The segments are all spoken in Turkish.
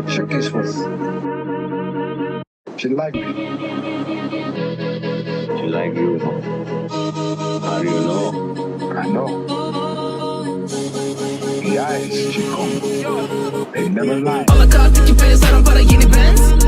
like Shakis was. She liked me. She like you. How do you know? I know. The eyes she called. They never lie. Alakart iki P saran para yeni Benz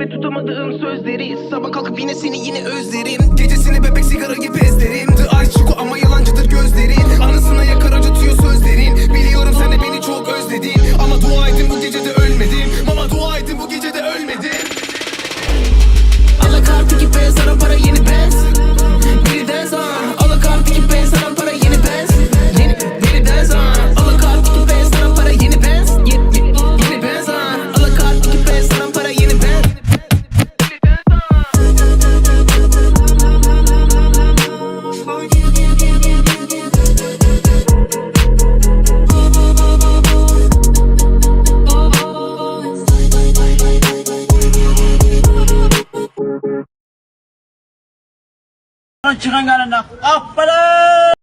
evet tutamadığım sözleri. Sabah kalkıp yine seni yine özlerim. Gecesini bebek sigara gibi ezlerim. The Ice Chico ama yalancıdır gözlerin. Anısına yakar acıtıyor sözlerin. Biliyorum sen de beni çok özledin. Ama dua edin bu gece de ölmedim. Mama dua edin bu gece de ölmedim. Alakart iki P saran para yeni Chirangalana. Appala!